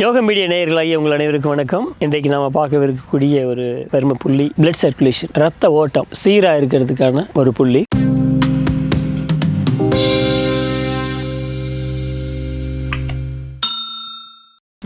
யோக மீடியா நேயர்களாகிய உங்கள் அனைவருக்கும் வணக்கம். இன்றைக்கு நாம் பார்க்கவிருக்கக்கூடிய ஒரு பெருமை புள்ளி பிளட் சர்க்குலேஷன் ரத்த ஓட்டம் சீராக இருக்கிறதுக்கான ஒரு புள்ளி.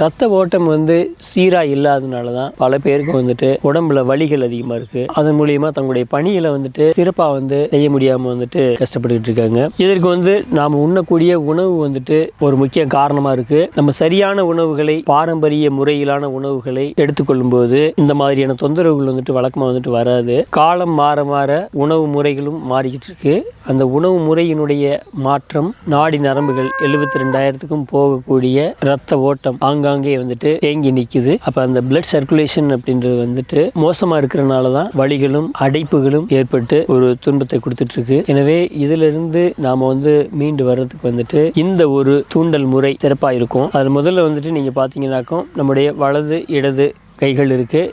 ரத்த ஓட்டம் வந்து சீரா இல்லாதனால தான் பல பேருக்கு வந்துட்டு உடம்புல வலிகள் அதிகமா இருக்கு. அதன் மூலியமா தங்களுடைய பணிகளை வந்துட்டு சிறப்பா வந்து செய்ய முடியாம வந்துட்டு கஷ்டப்பட்டுக்கிட்டு இருக்காங்க. இதற்கு வந்து நாம உண்ணக்கூடிய உணவு வந்துட்டு ஒரு முக்கிய காரணமா இருக்கு. நம்ம சரியான உணவுகளை பாரம்பரிய முறையிலான உணவுகளை எடுத்துக்கொள்ளும் போது இந்த மாதிரியான தொந்தரவுகள் வந்துட்டு வழக்கமா வந்துட்டு வராது. காலம் மாற மாற உணவு முறைகளும் மாறிக்கிட்டு இருக்கு. அந்த உணவு முறையினுடைய மாற்றம் நாடி நரம்புகள் எழுபத்தி ரெண்டாயிரத்துக்கும் போகக்கூடிய ரத்த ஓட்டம் ஆங்காங்கே வந்துட்டு தேங்கி நிற்குது அப்போ அந்த பிளட் சர்க்குலேஷன் அப்படின்றது வந்துட்டு மோசமாக இருக்கிறனால தான் வழிகளும் அடைப்புகளும் ஏற்பட்டு ஒரு துன்பத்தை கொடுத்துட்டு இருக்கு எனவே இதிலிருந்து நாம் வந்து மீண்டு வர்றதுக்கு வந்துட்டு இந்த ஒரு தூண்டல் முறை சிறப்பாக இருக்கும். அது முதல்ல வந்துட்டு நீங்கள் பார்த்தீங்கன்னாக்கும் நம்முடைய வலது இடது கைகள் இருக்குது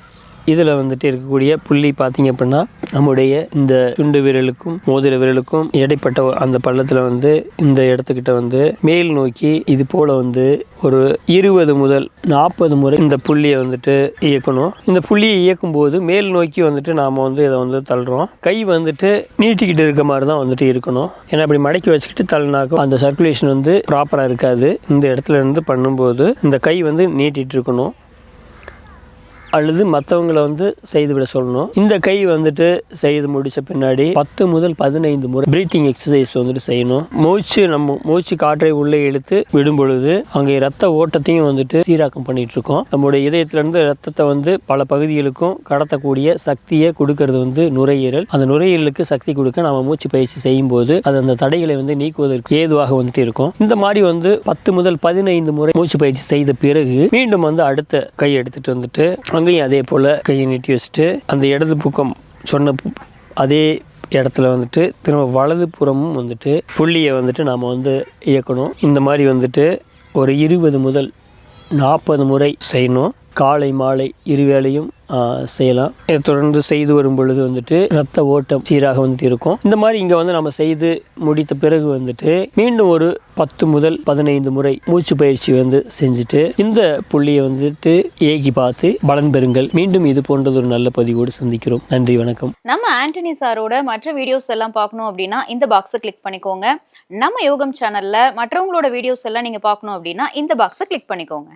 இதில் வந்துட்டு இருக்கக்கூடிய புள்ளி பார்த்தீங்க அப்படின்னா நம்முடைய இந்த துண்டு விரலுக்கும் மோதிர விரலுக்கும் இடைப்பட்ட அந்த பள்ளத்தில் வந்து இந்த இடத்துக்கிட்ட வந்து மேல் நோக்கி இது போல வந்து ஒரு இருபது முதல் நாற்பது முறை இந்த புள்ளியை வந்துட்டு இயக்கணும். இந்த புள்ளியை இயக்கும் போது மேல் நோக்கி வந்துட்டு நாம் வந்து இதை வந்து தள்ளுறோம். கை வந்துட்டு நீட்டிக்கிட்டு இருக்க மாதிரி தான் வந்துட்டு இருக்கணும். ஏன்னா அப்படி மடக்கி வச்சுக்கிட்டு தள்ளினாக்கும் அந்த சர்க்குலேஷன் வந்து ப்ராப்பராக இருக்காது. இந்த இடத்துல இருந்து பண்ணும்போது இந்த கை வந்து நீட்டிட்டு இருக்கணும். அல்லது மற்றவங்களை வந்து செய்து விட சொல்லணும். இந்த கை வந்துட்டு செய்து முடிச்ச பின்னாடி பத்து முதல் பதினைந்து முறை பிரீத்திங் எக்ஸசைஸ் வந்துட்டு செய்யணும். மூச்சு நம்ம மூச்சு காற்றை உள்ளே இழுத்து விடும் பொழுது அங்கே ரத்த ஓட்டத்தையும் வந்துட்டு சீராக்கம் பண்ணிட்டு இருக்கோம் நம்முடைய இதயத்திலிருந்து ரத்தத்தை வந்து பல பகுதிகளுக்கும் கடத்தக்கூடிய சக்தியை கொடுக்கறது வந்து நுரையீரல். அந்த நுரையீரலுக்கு சக்தி கொடுக்க நம்ம மூச்சு பயிற்சி செய்யும் போது அது அந்த தடைகளை வந்து நீக்குவதற்கு ஏதுவாக வந்துட்டு இருக்கும். இந்த மாதிரி வந்து பத்து முதல் பதினைந்து முறை மூச்சு பயிற்சி செய்த பிறகு மீண்டும் வந்து அடுத்த கை எடுத்துட்டு வந்துட்டு அங்கேயும் அதே போல் கையை நீட்டி வச்சுட்டு அந்த இடது பக்கம் சொன்ன அதே இடத்துல வந்துட்டு திரும்ப வலது புறமும் வந்துட்டு புள்ளியை வந்துட்டு நாம் வந்து இயக்கணும். இந்த மாதிரி வந்துட்டு ஒரு இருபது முதல் நாற்பது முறை செய்யணும். காலை மாலை இருவேளையும் செய்யலாம். இதை தொடர்ந்து செய்து வரும் பொழுது வந்துட்டு ரத்த ஓட்டம் சீராக வந்துட்டு இருக்கும். இந்த மாதிரி இங்கே வந்து நம்ம செய்து முடித்த பிறகு வந்துட்டு மீண்டும் ஒரு பத்து முதல் பதினைந்து முறை மூச்சு பயிற்சி வந்து செஞ்சுட்டு இந்த புள்ளியை வந்துட்டு ஏகி பார்த்து பலன் பெறுங்கள். மீண்டும் இது போன்றது ஒரு நல்ல பதிவோடு சந்திக்கிறோம். நன்றி வணக்கம். நம்ம ஆண்டனி சாரோட மற்ற வீடியோஸ் எல்லாம் பார்க்கணும் அப்படின்னா இந்த பாக்ஸை கிளிக் பண்ணிக்கோங்க. நம்ம யோகம் சேனல்ல மற்றவங்களோட வீடியோஸ் எல்லாம் நீங்க பார்க்கணும் அப்படின்னா இந்த பாக்ஸை கிளிக் பண்ணிக்கோங்க.